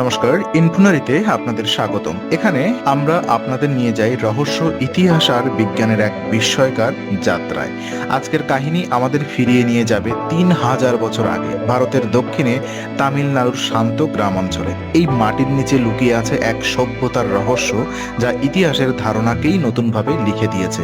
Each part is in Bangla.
নমস্কার, ইনফুনারিতে আপনাদের স্বাগতম। এখানে আমরা আপনাদের নিয়ে যাই রহস্য, ইতিহাস আর বিজ্ঞানের এক বিস্ময়কার যাত্রায়। আজকের কাহিনী আমাদের ফিরিয়ে নিয়ে যাবে তিন হাজার বছর আগে ভারতের দক্ষিণে তামিলনাড়ুর শান্ত গ্রাম অঞ্চলে এই মাটির নিচে লুকিয়ে আছে এক সভ্যতার রহস্য যা ইতিহাসের ধারণাকেই নতুনভাবে লিখে দিয়েছে।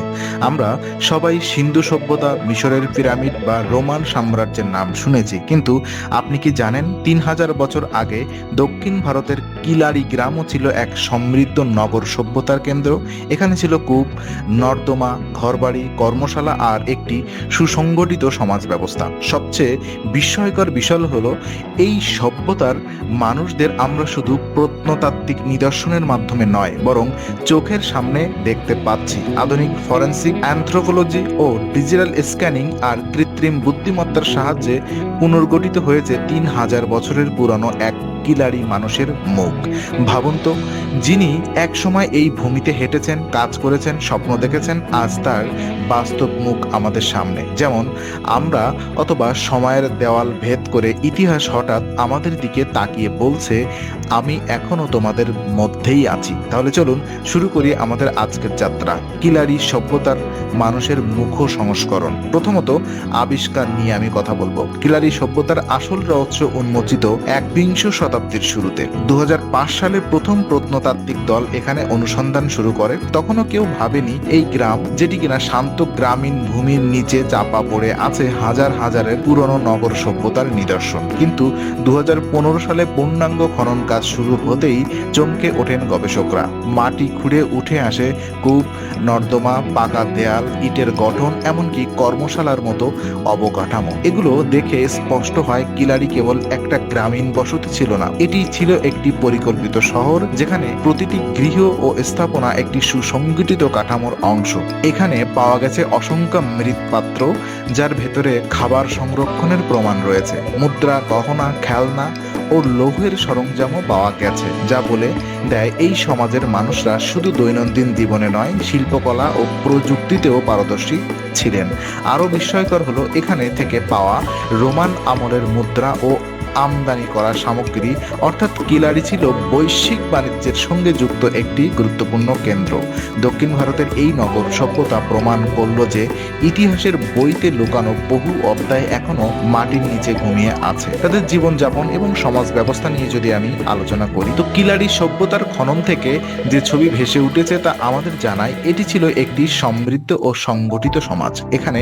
আমরা সবাই সিন্ধু সভ্যতা, মিশরের পিরামিড বা রোমান সাম্রাজ্যের নাম শুনেছি, কিন্তু আপনি কি জানেন তিন হাজার বছর আগে দক্ষিণ ভারতের কিলারি গ্রামও ছিল এক সমৃদ্ধ নগর সভ্যতার কেন্দ্র। এখানে ছিল কূপ, নর্দমা, ঘরবাড়ি, কর্মশালা আর একটি সুসংগঠিত সমাজ ব্যবস্থা সবচেয়ে বিস্ময়কর বিষয় হলো, এই সভ্যতার মানুষদের আমরা শুধু প্রত্নতাত্ত্বিক নিদর্শনের মাধ্যমে নয়, বরং চোখের সামনে দেখতে পাচ্ছি। আধুনিক ফরেন্সিক অ্যান্থ্রোপোলজি ও ডিজিটাল স্ক্যানিং আর কৃত্রিম বুদ্ধিমত্তার সাহায্যে পুনর্গঠিত হয়েছে তিন হাজার বছরের পুরনো এক কিলারি মানুষের মুখ। ভাবুন তো, যিনি এক সময় এই ভূমিতে হেঁটেছেন, কাজ করেছেন, স্বপ্ন দেখেছেন, আজ তার বাস্তব মুখ আমাদের সামনে। যেমন, আমরা অথবা সময়ের দেওয়াল ভেদ করে ইতিহাস হঠাৎ আমাদের দিকে তাকিয়ে বলছে, আমি এখনও তোমাদের মধ্যেই আছি। তাহলে চলুন শুরু করি আমাদের আজকের যাত্রা। কিলারি সভ্যতার মানুষের মুখ সংস্করণ। প্রথমত, আবিষ্কার নিয়ে আমি কথা বলব। কিলারি সভ্যতার আসল রহস্য উন্মোচিত একবিংশ শতাব্দীর শুরুতে। দু হাজার পাঁচ সালে প্রথম প্রত্নতাত্ত্বিক দল এখানে অনুসন্ধান শুরু করে। তখনও কেউ ভাবেনি এই গ্রাম, যেটি কিনা শান্ত গ্রামীণ ভূমির নিচে চাপা পড়ে আছে হাজার হাজারের পুরনো নগর সভ্যতার নিদর্শন। কিন্তু দু হাজার পনেরো সালে পূর্ণাঙ্গ খনন কাজ শুরু হতেই চমকে ওঠেন গবেষকরা। মাটি খুঁড়ে উঠে আসে কূপ, নর্দমা, পাকা দেয়াল, ইটের গঠন, এমনকি কর্মশালার মতো অবকাঠামো। এগুলো দেখে স্পষ্ট হয় কিলারি কেবল একটা গ্রামীণ বসতি ছিল না এটি ছিল একটি পরিকল্পিত শহর যেখানে প্রতিটি গৃহ ও স্থাপনা একটি সুসংগঠিত কাঠামোর অংশ। এখানে পাওয়া গেছে অসংখ্য মৃৎপাত্র, যার ভেতরে খাবার সংরক্ষণের প্রমাণ রয়েছে। মুদ্রা, গহনা, খেলনা ও লৌহের সরঞ্জামও পাওয়া গেছে, যা বলে দেয় এই সমাজের মানুষরা শুধু দৈনন্দিন জীবনে নয়, শিল্পকলা ও প্রযুক্তিতেও পারদর্শী ছিলেন। আরও বিস্ময়কর হলো এখানে থেকে পাওয়া রোমান আমলের মুদ্রা ও আমদানি করা সামগ্রী, অর্থাৎ কিলারি ছিল বৈশ্বিক বাণিজ্যের সঙ্গে যুক্ত একটি গুরুত্বপূর্ণ কেন্দ্র। দক্ষিণ ভারতের এই নগর সভ্যতা প্রমাণ করল যে ইতিহাসের বইতে লুকানো বহু অধ্যায় এখনও মাটির নিচে ঘুমিয়ে আছে। তাদের জীবনযাপন এবং সমাজ ব্যবস্থা নিয়ে যদি আমি আলোচনা করি, তো কিলারি সভ্যতার খনন থেকে যে ছবি ভেসে উঠেছে তা আমাদের জানায়, এটি ছিল একটি সমৃদ্ধ ও সংগঠিত সমাজ। এখানে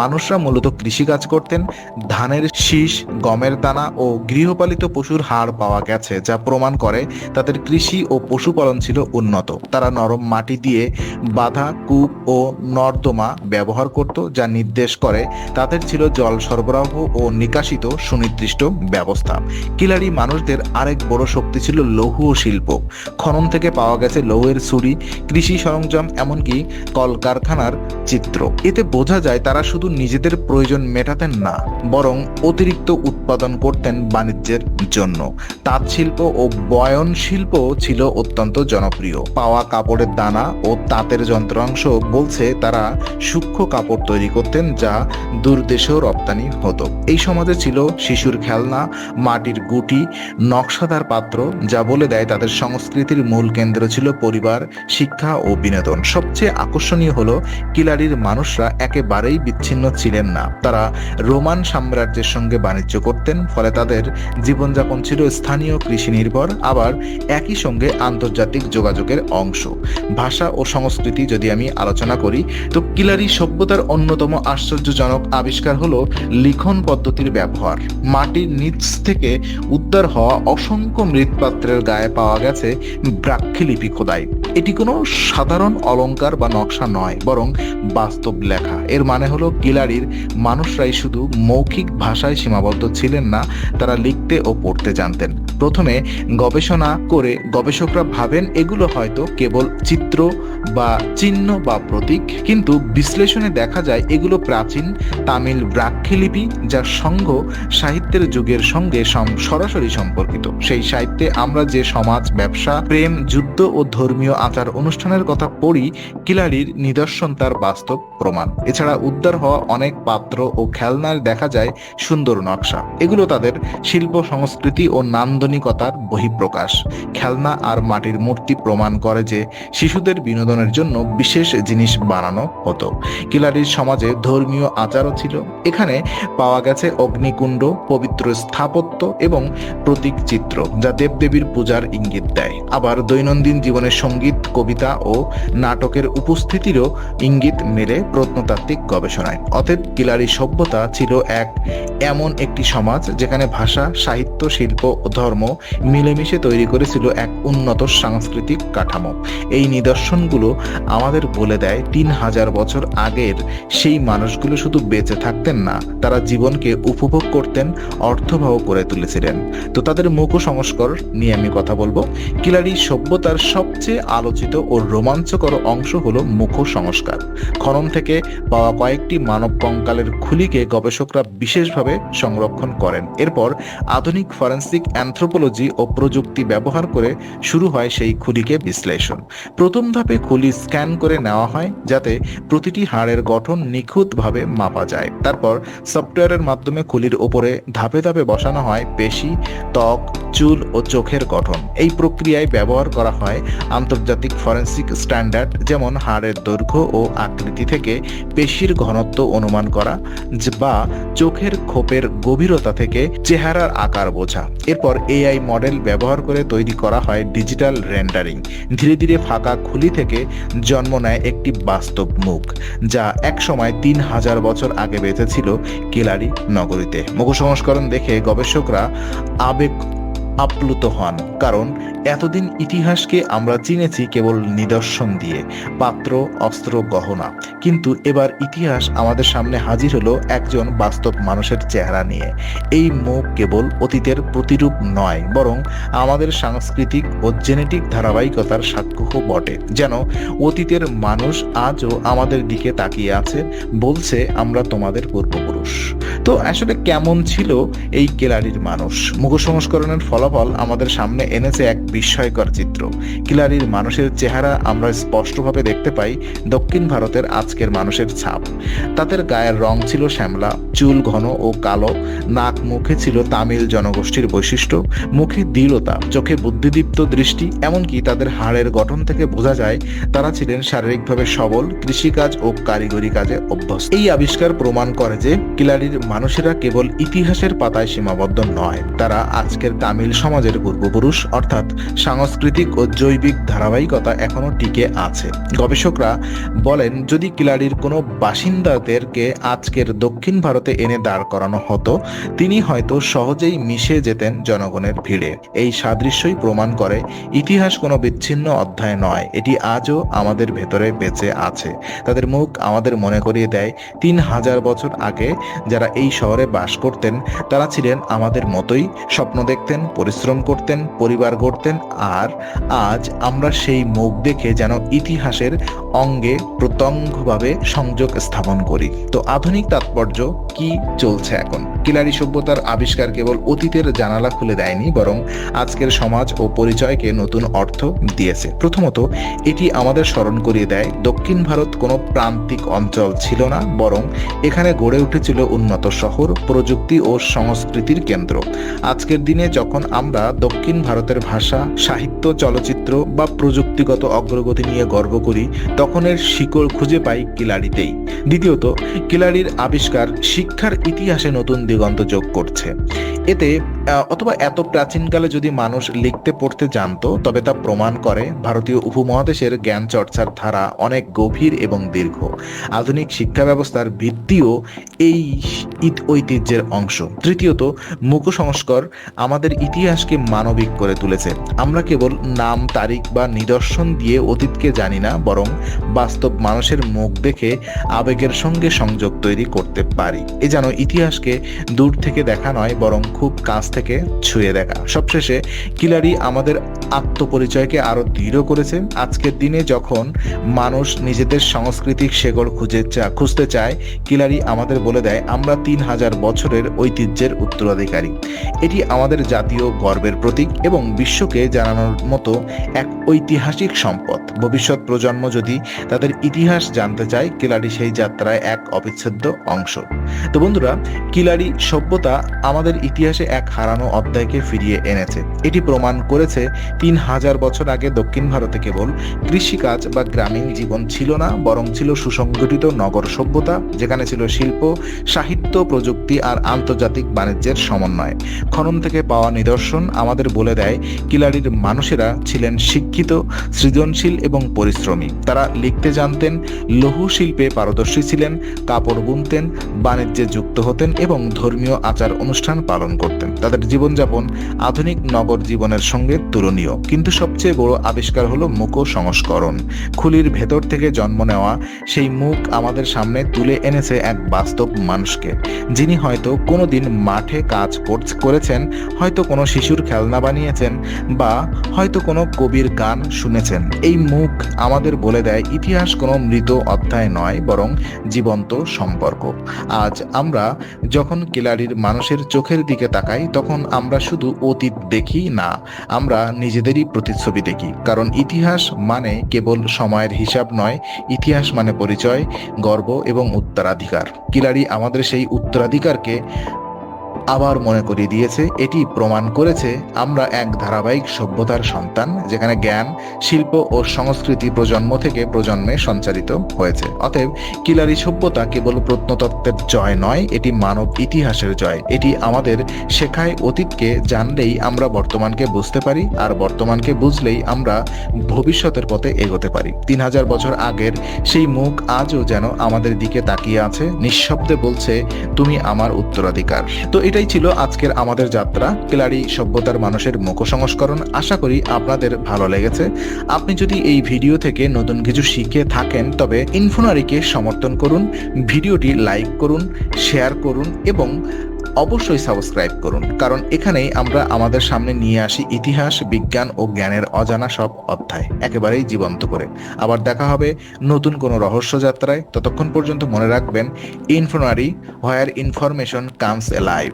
মানুষরা মূলত কৃষিকাজ করতেন, ধানের শীষ, গমের দানা ও গৃহপালিত পশুর হাড় পাওয়া গেছে, যা প্রমাণ করে তাদের কৃষি ও পশুপালন ছিল উন্নত। তারা নরম মাটি দিয়ে বাঁধা, কূপ ও নর্দমা ব্যবহার করত, যা নির্দেশ করে তাদের ছিল জল সরবরাহ ও নিকাশিত সুনির্দিষ্ট ব্যবস্থা। কিলারি মানুষদের আরেক বড় শক্তি ছিল লৌহ শিল্প। খনন থেকে পাওয়া গেছে লৌহের ছুরি, কৃষি সরঞ্জাম, এমনকি কলকারখানার চিত্র। এতে বোঝা যায় তারা শুধু নিজেদের প্রয়োজন মেটাতেন না, বরং অতিরিক্ত উৎপাদন করতেন বাণিজ্যের জন্য। তাঁত শিল্প ও বয়ন শিল্প ছিল অত্যন্ত জনপ্রিয়। পাওয়া কাপড়ের দানা ও তাঁতের যন্ত্রাংশ বলছে তারা সূক্ষ্ম কাপড় তৈরি করতেন যা দূরদেশেও রপ্তানি হতো। এই সমাজে ছিল শিশুর খেলনা, মাটির গুটি, নকশাদার পাত্র, যা বলে দেয় তাদের সংস্কৃতির মূল কেন্দ্র ছিল পরিবার, শিক্ষা ও বিনোদন। সবচেয়ে আকর্ষণীয় হলো কিলারির মানুষরা একেবারেই বিচ্ছিন্ন ছিলেন না। তারা রোমান সাম্রাজ্যের সঙ্গে বাণিজ্য করতেন, ফলে তাদের জীবনযাপন ছিল স্থানীয় কৃষি নির্ভর, আবার একই সঙ্গে আন্তর্জাতিক যোগাযোগের অংশ। ভাষা ও সংস্কৃতি যদি আমি আলোচনা করি, তো কিলারি সভ্যতার অন্যতম আশ্চর্যজনক আবিষ্কার হলো লিখন পদ্ধতির ব্যবহার। মাটির নিচ থেকে উদ্ধার হওয়া অসংখ্য মৃৎপাত্রের গায়ে পাওয়া গেছে ব্রাক্ষিলিপি খোদাই। এটি কোনো সাধারণ অলঙ্কার বা নকশা নয়, বরং বাস্তব লেখা। এর মানে হলো কিলারির মানুষরাই শুধু মৌখিক ভাষায় সীমাবদ্ধ ছিলেন না, তারা লিখতে ও পড়তে জানতেন। প্রথমে গবেষণা করে গবেষকরা ভাবেন এগুলো হয়তো কেবল চিত্র বা চিহ্ন বা প্রতীক, কিন্তু বিশ্লেষণে দেখা যায় এগুলো প্রাচীন তামিল ব্রাক্ষিলিপি যা সংঘ সাহিত্যের যুগের সঙ্গে সরাসরি সম্পর্কিত। সেই সাহিত্যে আমরা যে সমাজ, ব্যবসা, প্রেম, যুদ্ধ ও ধর্মীয় আচার অনুষ্ঠানের কথা পড়ি, কিলারির নিদর্শন তার বাস্তব প্রমাণ। এছাড়া উদ্ধার হওয়া অনেক পাত্র ও খেলনার দেখা যায় সুন্দর নকশা। এগুলো তাদের শিল্প, সংস্কৃতি ও নান্দনিক আধুনিকতার বহিঃপ্রকাশ। খেলনা আর মাটির মূর্তি প্রমাণ করে যে শিশুদের বিনোদনের জন্য বিশেষ জিনিস বানানো হতো। কিলারির সমাজে ধর্মীয় আচারও ছিল। এখানে পাওয়া গেছে অগ্নিকুণ্ড, পবিত্র স্থাপত্য এবং প্রতীক চিত্র যা দেবদেবীর পূজার ইঙ্গিত দেয়। আবার দৈনন্দিন জীবনের সংগীত, কবিতা ও নাটকের উপস্থিতিরও ইঙ্গিত মেলে প্রত্নতাত্ত্বিক গবেষণায়। অতএব কিলারি সভ্যতা ছিল এক এমন একটি সমাজ যেখানে ভাষা, সাহিত্য, শিল্প ও ধর্ম মিলেমিশে তৈরি করেছিল এক উন্নত সাংস্কৃতিক কাঠামো। এই নিদর্শনগুলো আমাদের বলে দেয় তিন হাজার বছর আগের সেই মানুষগুলো শুধু বেঁচে থাকতেন না, তারা জীবনকে উপভোগ করতেন, অর্থবহ করে তুলেছিলেন। তো তাদের মুখ সংস্কর নিয়ে আমি কথা বলব। কিলারি সভ্যতার সবচেয়ে আলোচিত ও রোমাঞ্চকর অংশ হলো মুখ সংস্কার। খনন থেকে পাওয়া কয়েকটি মানব কঙ্কালের খুলিকে গবেষকরা বিশেষভাবে সংরক্ষণ করেন। এরপর আধুনিক ফরেন্সিক অ্যানথ্রোপোলজি ও প্রযুক্তি ব্যবহার করে শুরু হয় সেই খুলিকে বিশ্লেষণ। প্রথম ধাপে খুলি স্ক্যান করে নেওয়া হয় যাতে প্রতিটি হাড়ের গঠন নিখুঁতভাবে মাপা যায়। তারপর সফটওয়্যারের মাধ্যমে খুলির ওপরে ধাপে ধাপে বসানো হয় পেশি, ত্বক, চুল ও চোখের গঠন। এই প্রক্রিয়ায় ব্যবহার করা হয় আন্তর্জাতিক ফরেন্সিক স্ট্যান্ডার্ড যেমন হাড়ের দৈর্ঘ্য ও আকৃতি থেকে পেশির ঘনত্ব অনুমান করা বা চোখের খোপের গভীরতা থেকে চেহারার আকার বোঝা। এরপর এআই মডেল ব্যবহার করে তৈরি করা হয় ডিজিটাল রেন্ডারিং। ধীরে ধীরে ফাঁকা খুলি থেকে জন্ম নেয় একটি বাস্তব মুখ, যা একসময় তিন হাজার বছর আগে বেঁচেছিল কেলারি নগরীতে। মুখ সংস্করণ দেখে গবেষকরা আবেগ আপ্লুত হন, কারণ এতদিন ইতিহাসকে আমরা চিনেছি কেবল নিদর্শন দিয়ে, পাত্র, অস্ত্র, গহনা। কিন্তু এবার ইতিহাস আমাদের সামনে হাজির হলো একজন বাস্তব মানুষের চেহারা নিয়ে। এই মুখ কেবল অতীতের প্রতিরূপ নয়, বরং আমাদের সাংস্কৃতিক ও জেনেটিক ধারাবাহিকতার সাক্ষ্য বটে। যেন অতীতের মানুষ আজও আমাদের দিকে তাকিয়ে আছে, বলছে আমরা তোমাদের পূর্বপুরুষ। তো আসলে কেমন ছিল এই কেলারির মানুষ? মুখ সংস্করণের ফলাফল আমাদের সামনে এনেছে এক বিস্ময়কর চিত্র। কিলারির মানুষের চেহারা আমরা স্পষ্টভাবে দেখতে পাই দক্ষিণ ভারতের আজকের মানুষের ছাপ। তাদের গায়ের রং ছিল শ্যামলা, চুল ঘন ও কালো, নাক মুখে ছিল তামিল জনগোষ্ঠীর বৈশিষ্ট্য, মুখে দৃঢ়তা, চোখে বুদ্ধিদীপ্ত দৃষ্টি, এমনকি তাদের হাড়ের গঠন থেকে বোঝা যায় তারা ছিলেন শারীরিকভাবে সবল, কৃষিকাজ ও কারিগরি কাজে অভ্যস্ত। এই আবিষ্কার প্রমাণ করে যে কিলারির মানুষেরা কেবল ইতিহাসের পাতায় সীমাবদ্ধ নয়, তারা আজকের তামিল সমাজের পূর্বপুরুষ, অর্থাৎ সাংস্কৃতিক ও জৈবিক ধারাবাহিকতা এখনও টিকে আছে। গবেষকরা বলেন, যদি কিলারির কোনো বাসিন্দাদেরকে আজকের দক্ষিণ ভারতে এনে দাঁড় করানো হতো, তিনি হয়তো সহজেই মিশে যেতেন জনগণের ভিড়ে। এই সাদৃশ্যই প্রমাণ করে, ইতিহাস কোনো বিচ্ছিন্ন অধ্যায় নয়। এটি আজও আমাদের ভেতরে বেঁচে আছে। তাদের মুখ আমাদের মনে করিয়ে দেয়, তিন হাজার বছর আগে যারা এই শহরে বাস করতেন, তারা ছিলেন আমাদের মতোই স্বপ্ন দেখতেন পরিশ্রম করতেন, পরিবার গড়তেন, আর আজ আমরা সেই মুখ দেখে যেন ইতিহাসের অঙ্গে প্রত্যঙ্গভাবে সংযোগ স্থাপন করি। তো আধুনিক তাৎপর্য কি চলছে এখন? কিলারি সভ্যতার আবিষ্কার কেবল অতীতের জানালা খুলে দেয়নি, বরং আজকের সমাজ ও পরিচয়কে নতুন অর্থ দিয়েছে। প্রথমত, এটি আমাদের স্মরণ করিয়ে দেয়, দক্ষিণ ভারত কোনো প্রান্তিক অঞ্চল ছিল না, বরং এখানে গড়ে উঠেছিল উন্নত শহর, প্রযুক্তি ও সংস্কৃতির কেন্দ্র। আজকের দিনে যখন আমরা দক্ষিণ ভারতের ভাষা, সাহিত্য, চলচ্চিত্র বা প্রযুক্তিগত অগ্রগতি নিয়ে গর্ব করি তখন এর শিকড় খুঁজে পাই কিলারিতেই। দ্বিতীয়ত, কিলারির আবিষ্কার শিক্ষার ইতিহাসে নতুন দিগন্ত যোগ করছে। এতে অথবা এত প্রাচীনকালে যদি মানুষ লিখতে, পড়তে জানতো, তবে তা প্রমাণ করে ভারতীয় উপমহাদেশের জ্ঞান চর্চার ধারা অনেক গভীর এবং দীর্ঘ। আধুনিক শিক্ষা ব্যবস্থার ভিত্তিও এই ঈদ ঐতিহ্যের অংশ। তৃতীয়ত মুখ সংস্কার আমাদের ইতিহাসকে মানবিক করে তুলেছে। আমরা কেবল নাম, তারিখ বা নিদর্শন দিয়ে অতীতকে জানি না, বরং বাস্তব মানুষের মুখ দেখে আবেগের সঙ্গে সংযোগ তৈরি করতে পারি। এ যেন ইতিহাসকে দূর থেকে দেখা নয়, বরং খুব কাছ থেকে ছুঁয়ে দেখা। সবশেষে কিলারি আমাদের আত্মপরিচয়কে আরও দৃঢ় করেছে। আজকের দিনে যখন মানুষ নিজেদের সাংস্কৃতিক শেকড় খুঁজে চা- খুঁজতে চায়, কিলারি আমাদের বলে দেয়, আমরা তিন হাজার বছরের ঐতিহ্যের উত্তরাধিকারী। এটি আমাদের জাতীয় গর্বের প্রতীক এবং বিশ্বকে জানানোর মতো এক ঐতিহাসিক সম্পদ। ভবিষ্যৎ প্রজন্ম যদি তাদের ইতিহাস জানতে চায়, কিলারি সেই যাত্রায় এক অবিচ্ছেদ্য অংশ। তো বন্ধুরা, কিলারি সভ্যতা আমাদের ইতিহাসে এক হারানো অধ্যায়কে ফিরিয়ে এনেছে। এটি প্রমাণ করেছে তিন হাজার বছর আগে দক্ষিণ ভারতে কেবল কৃষিকাজ বা গ্রামীণ জীবন ছিল না, বরং ছিল সুসংগঠিত নগর সভ্যতা, যেখানে ছিল শিল্প, সাহিত্য, প্রযুক্তি আর আন্তর্জাতিক বাণিজ্যের সমন্বয়। খনন থেকে পাওয়া নিদর্শন আমাদের বলে দেয়, কিলারির মানুষেরা ছিলেন শিক্ষিত, সৃজনশীল এবং পরিশ্রমী। তারা লিখতে জানতেন, লৌহ শিল্পে পারদর্শী ছিলেন, কাপড় বুনতেন, বাণিজ্যে যুক্ত হতেন এবং ধর্মীয় আচার অনুষ্ঠান পালন করতেন। তাদের জীবনযাপন আধুনিক নগর জীবনের সঙ্গে তুলনীয়। কিন্তু সবচেয়ে বড় আবিষ্কার হলো মুখ সংস্করণ। খুলির ভেতর থেকে জন্ম নেওয়া সেই মুখ আমাদের সামনে তুলে এনেছে এক বাস্তব মানুষকে। যিনি হয়তো কোনোদিন মাঠে কাজ করছ- করেছেন, হয়তো কোনো শিশুর খেলনা বানিয়েছেন বা হয়তো কোনো কবির গান শুনেছেন। এই মুখ আমাদের বলে দেয় ইতিহাস কোনো মৃত অধ্যায় নয়, বরং জীবন্ত সম্পর্ক। আজ আমরা যখন কিলারির মানুষের চোখের দিকে তাকাই তখন আমরা শুধু অতীত দেখি না, আমরা নিজেদেরই প্রতিচ্ছবি দেখি। কারণ ইতিহাস মানে কেবল সময়ের হিসাব নয়, ইতিহাস মানে পরিচয়, গর্ব এবং উত্তরাধিকার। কিলারি, আমাদের সেই উত্তরাধিকারকে আবার মনে করিয়ে দিয়েছে, এটি প্রমাণ করেছে আমরা এক ধারাবাহিক সভ্যতার সন্তান, যেখানে জ্ঞান, শিল্প ও সংস্কৃতি প্রজন্ম থেকে প্রজন্মে সঞ্চারিত হয়েছে। অতএব কিলারি সভ্যতা কেবল প্রত্নতত্ত্বের জয় নয়, এটি মানব ইতিহাসের জয়। এটি আমাদের শেখায় অতীতকে জানলেই আমরা বর্তমানকে বুঝতে পারি, আর বর্তমানকে বুঝলেই আমরা ভবিষ্যতের পথে এগোতে পারি। তিন হাজার বছর আগের সেই মুখ আজও যেন আমাদের দিকে তাকিয়ে আছে, নিঃশব্দে বলছে, তুমি আমার উত্তরাধিকার। তো এটাই ছিল আজকের আমাদের যাত্রা। কিলারি সভ্যতার মানুষের মুখ সংস্করণ আশা করি আপনাদের ভালো লেগেছে। আপনি যদি এই ভিডিও থেকে নতুন কিছু শিখে থাকেন, তবে ইনফোনারিকে সমর্থন করুন, ভিডিওটি লাইক করুন, শেয়ার করুন এবং অবশ্যই সাবস্ক্রাইব করুন। কারণ এখানেই আমরা আমাদের সামনে নিয়ে আসি ইতিহাস, বিজ্ঞান ও জ্ঞানের অজানা সব অধ্যায়, একেবারেই জীবন্ত করে। আবার দেখা হবে নতুন কোনো রহস্য যাত্রায়। ততক্ষণ পর্যন্ত মনে রাখবেন, ইনফোনারি where information comes A live